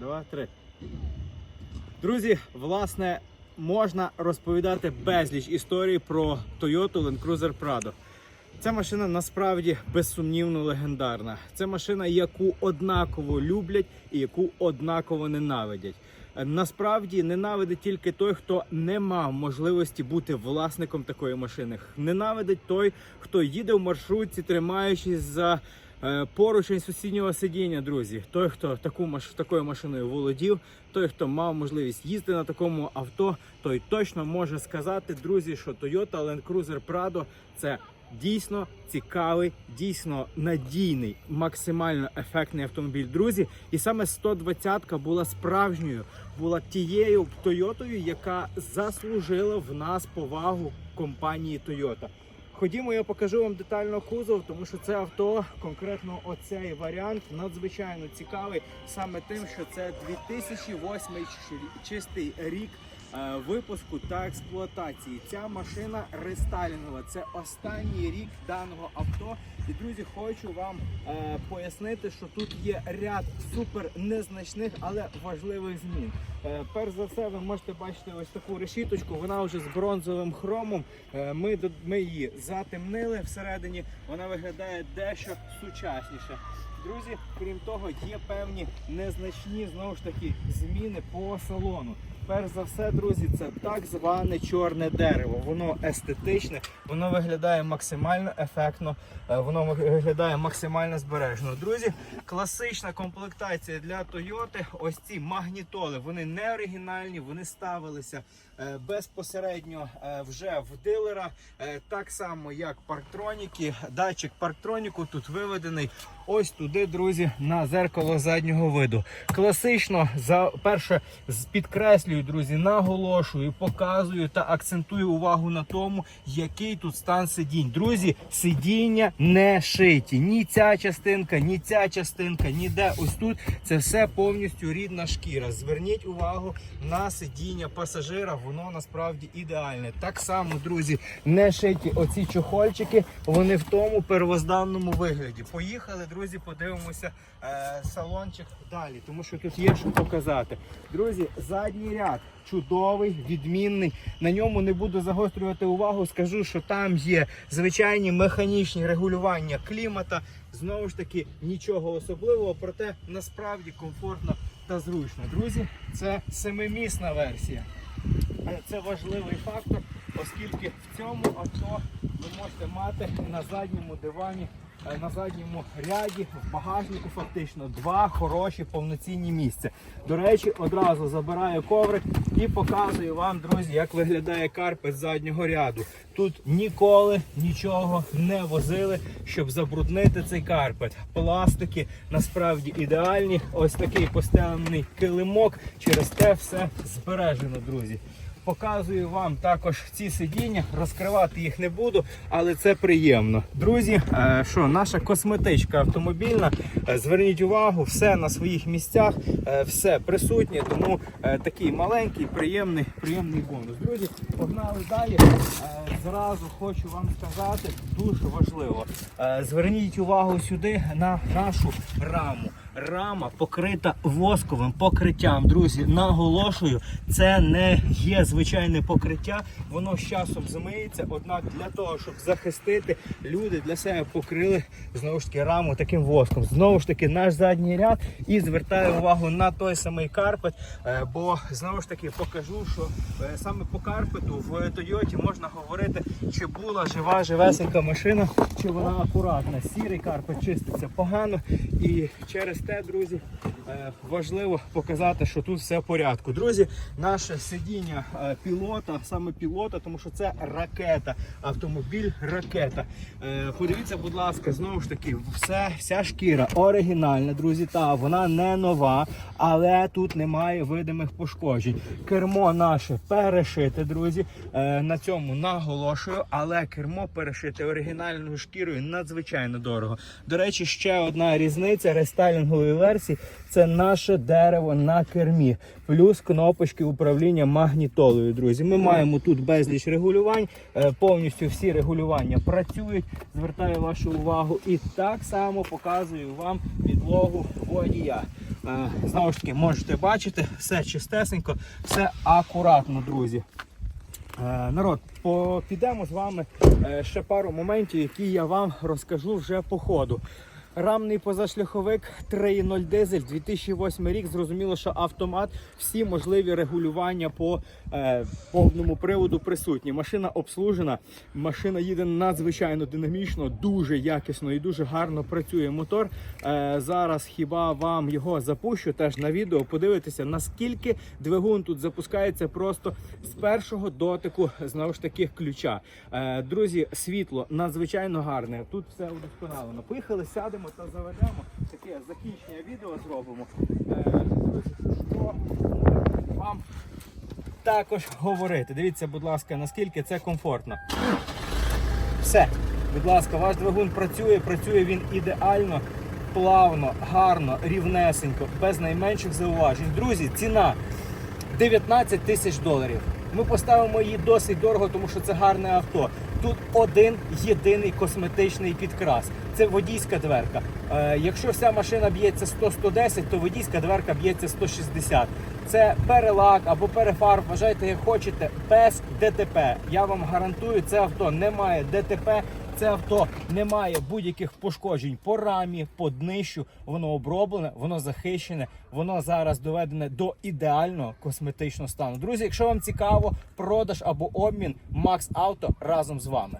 Два, три. Друзі, власне, можна розповідати безліч історій про Toyota Land Cruiser Prado. Ця машина насправді безсумнівно легендарна. Це машина, яку однаково люблять і яку однаково ненавидять. Насправді ненавидить тільки той, хто не мав можливості бути власником такої машини. Ненавидить той, хто їде в маршрутці, тримаючись за поручень сусіднього сидіння, друзі. Той, хто таку маш... такою машиною володів, той, хто мав можливість їздити на такому авто, той точно може сказати, друзі, що Toyota Land Cruiser Prado це дійсно цікавий, дійсно надійний, максимально ефектний автомобіль, друзі. І саме 120-ка була справжньою, була тією Тойотою, яка заслужила в нас повагу компанії Toyota. Ходімо, я покажу вам детально кузов, тому що це авто, конкретно оцей варіант, надзвичайно цікавий саме тим, що це 2008 чи- чистий рік е, випуску та експлуатації. Ця машина рестайлінгова. Це останній рік даного авто. І друзі, хочу вам е, пояснити, що тут є ряд супер незначних, але важливих змін. Е, перш за все, ви можете бачити ось таку решіточку. Вона вже з бронзовим хромом. Е, ми, ми її затемнили всередині. Вона виглядає дещо сучасніше. Друзі, крім того, є певні незначні знову ж таки зміни по салону. Перш за все, друзі, це так зване чорне дерево. Воно естетичне, воно виглядає максимально ефектно, е, воно виглядає максимально збережно. Друзі, класична комплектація для Toyota. Ось ці магнітоли, вони не оригінальні, вони ставилися е, безпосередньо е, вже в дилера. Так само, як парктроніки. Датчик парктроніку тут виведений ось туди, друзі, на зеркало заднього виду. Класично, за перше, з- підкреслюю, друзі, наголошую, показую та акцентую увагу на тому, який тут стан сидінь. Друзі, сидіння не шиті. Ні ця частинка, ні ця частинка, ніде. Ось тут це все повністю рідна шкіра. Зверніть увагу на сидіння пасажира, воно насправді ідеальне. Так само, друзі, не шиті оці чохольчики, вони в тому первозданному вигляді. Поїхали, друзі, подивимося е, салончик далі, тому що тут є що показати. Друзі, задній ряд чудовий, відмінний. На ньому не буду загострювати увагу. Скажу, що там є звичайні механічні регулювання клімата. Знову ж таки, нічого особливого, проте насправді комфортно та зручно. Друзі, це семимісна версія. Е, Це важливий фактор, оскільки в цьому авто ви можете мати на задньому дивані, на задньому ряді, в багажнику фактично два хороші повноцінні місця. До речі, одразу забираю коврик і показую вам, друзі, як виглядає карпет заднього ряду. Тут ніколи нічого не возили, щоб забруднити цей карпет. Пластики насправді ідеальні. Ось такий постелений килимок. Через те все збережено, друзі. Показую вам також ці сидіння, розкривати їх не буду, але це приємно. Друзі, е, що наша косметичка автомобільна. е, Зверніть увагу, все на своїх місцях, е, все присутнє, тому такий маленький, приємний, приємний бонус. Друзі, погнали далі. Зразу хочу вам сказати, дуже важливо. Зверніть увагу сюди на нашу раму. Рама покрита восковим покриттям. Друзі, наголошую, це не є звичайне покриття, воно з часом змиється. Однак для того, щоб захистити, люди для себе покрили знову ж таки раму таким воском. Знову ж таки, наш задній ряд і звертаю увагу на той самий карпет. е, Бо знову ж таки покажу, що е, саме по карпету в Тойоті можна говорити, чи була жива, живесенька машина, чи вона акуратна. Сірий карпет чиститься погано. І через те, друзі, е, важливо показати, що тут все в порядку. Друзі, наше сидіння е, пілота, саме пілота, тому що це ракета, автомобіль ракета. Е, Подивіться, будь ласка, знову ж таки, все, вся шкіра оригінальна, друзі. Та вона не нова, але тут немає видимих пошкоджень. Кермо наше перешите, друзі. Е, На цьому наголошую, але кермо перешите оригінальною шкірою надзвичайно дорого. До речі, ще одна різниця рестайлінг тюнінгової версії це наше дерево на кермі, плюс кнопочки управління магнітолою. Друзі, ми маємо тут безліч регулювань. е, Повністю всі регулювання працюють. Звертаю вашу увагу і так само показую вам підлогу водія. Е, Знову ж таки, можете бачити, все чистесенько, все акуратно, друзі. Е, Народ, підемо з вами ще пару моментів, які я вам розкажу вже по ходу. Рамний позашляховик 3.0 дизель 2008 рік. Зрозуміло, що автомат, всі можливі регулювання по е, повному приводу присутні. Машина обслужена, машина їде надзвичайно динамічно, дуже якісно і дуже гарно працює мотор. Е, зараз хіба вам його запущу теж на відео. Подивитися, наскільки двигун тут запускається просто з першого дотику знову ж таки ключа. Е, друзі, світло надзвичайно гарне. Тут все удосконалено. Поїхали, сядемо та заведемо. Таке закінчення відео зробимо. Е, що вам також говорити. Дивіться, будь ласка, наскільки це комфортно. Все, будь ласка, ваш двигун працює, працює він ідеально, плавно, гарно, рівнесенько, без найменших зауважень. Друзі, ціна 19 тисяч доларів. Ми поставимо її досить дорого, тому що це гарне авто. Тут один єдиний косметичний підкрас. Це водійська дверка. Е, якщо вся машина б'ється 100-110, то водійська дверка б'ється 160. Це перелак або перефарб, вважайте як хочете, без ДТП. Я вам гарантую, це авто не має ДТП. Це авто не має будь-яких пошкоджень по рамі, по днищу. Воно оброблене, воно захищене, воно зараз доведене до ідеального косметичного стану. Друзі, якщо вам цікаво, продаж або обмін Макс Авто разом з вами.